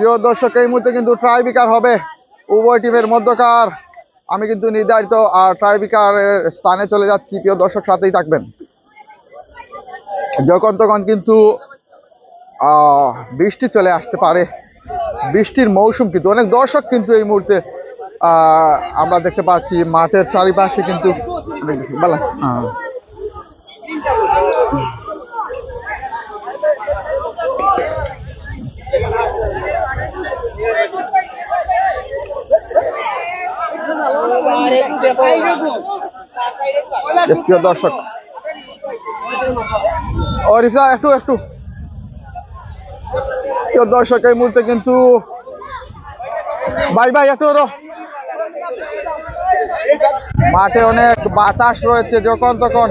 প্রিয় দর্শক, এই মুহূর্তে কিন্তু ট্রাইবিকার হবে। উভয় টিমের মধ্যকার। আমি কিন্তু নির্ধারিত, আর ট্রাইবিকারের স্থানে চলে যাচ্ছি। প্রিয় দর্শক, সাথেই থাকবেন। যখন তখন কিন্তু বৃষ্টি চলে আসতে পারে। বৃষ্টির মৌসুম কিন্তু, অনেক দর্শক কিন্তু এই মুহূর্তে আমরা দেখতে পাচ্ছি মাঠের চারিপাশে কিন্তু, বলা হ্যাঁ। দর্শক। ও, রিফা, একটু একটু। প্রিয় দর্শক, এই মুহূর্তে কিন্তু একটু মাঠে অনেক বাতাস রয়েছে যখন তখন।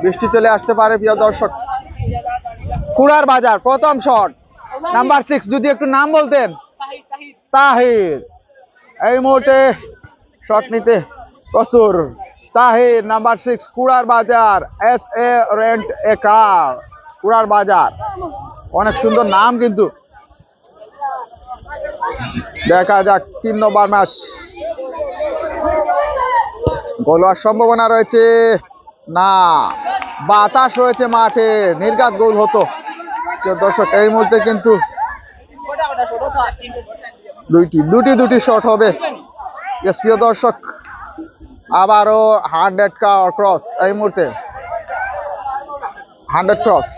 বৃষ্টি চলে আসতে পারে, প্রিয় দর্শক। কুড়ার বাজার, প্রথম শট। নাম্বার সিক্স যদি একটু নাম বলতেন। তাহির। এই মুহূর্তে শট নিতে প্রচুর। তাহির নাম্বার সিক্স, কুড়ার বাজার, এস এ রেন্ট এ কার, কুড়ার বাজার। অনেক সুন্দর নাম কিন্তু। দেখা যাক, তিন নম্বর ম্যাচ। গোল হওয়ার সম্ভাবনা রয়েছে। না, বাতাস রয়েছে মাঠে। নির্ঘাত গোল হতো। দর্শক, এই মুহূর্তে কিন্তু দুইটি, দুটি দুটি শট হবে। প্রিয় দর্শক, আবারও হান্ড্রেড কা ক্রস এই মুহূর্তে। হান্ড্রেড ক্রস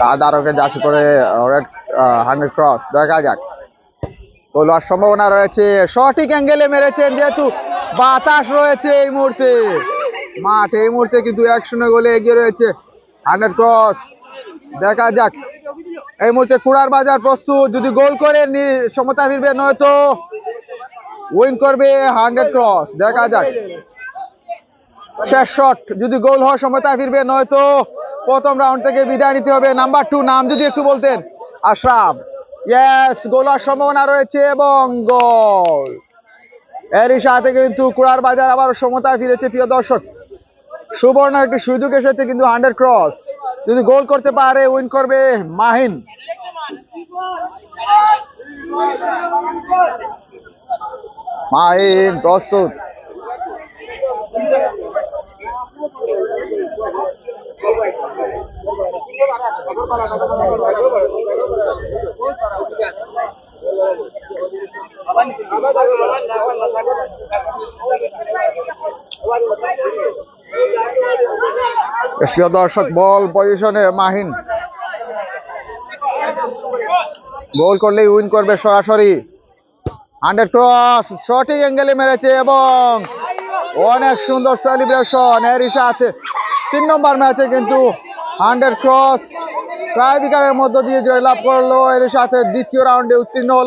তাদারকে যাচ্ছে করে রেড হান্ড্রেড ক্রস দেখা যাক। হওয়ার সম্ভাবনা রয়েছে। সঠিক অ্যাঙ্গেলে মেরেছেন যেহেতু বাতাস রয়েছে এই মুহূর্তে। মাঠ এই মুহূর্তে কিন্তু এক শূন্য গোলে এগিয়ে রয়েছে। Hundred cross. দেখা যাক। এই মুহূর্তে কুড়ার বাজার প্রস্তুত। যদি গোল করে সমতা ফিরবে নয়তো উইন করবে হান্ড্রেড ক্রস। দেখা যাক। শেষ শট। যদি গোল হওয়ার সমতা ফিরবে নয়তো প্রথম রাউন্ড থেকে বিদায় নিতে হবে। নাম্বার টু নাম যদি একটু বলতেন। আশরাফ। ইয়েস গোল হওয়ার সম্ভাবনা রয়েছে এবং গোল। এরই সাথে কিন্তু কুড়ার বাজার আবার সমতায় ফিরেছে, প্রিয় দর্শক। সুবর্ণ একটি সুযোগ এসেছে কিন্তু হান্ড্রেড ক্রস। যদি গোল করতে পারে, উইন করবে মাহিন। মাহিন প্রস্তুত। প্রিয় দর্শক, বল পজিশনে মাহিন। গোল করলেই উইন করবে সরাসরি। হান্ড্রেড ক্রস, সঠিক অ্যাঙ্গেলে মেরেছে এবং অনেক সুন্দর সেলিব্রেশন এরই সাথে। তিন নম্বর ম্যাচে কিন্তু হান্ড্রেড ক্রস ট্রাইবিকারের মধ্য দিয়ে জয়লাভ করল এর সাথে দ্বিতীয় রাউন্ডে উত্তীর্ণ হলো।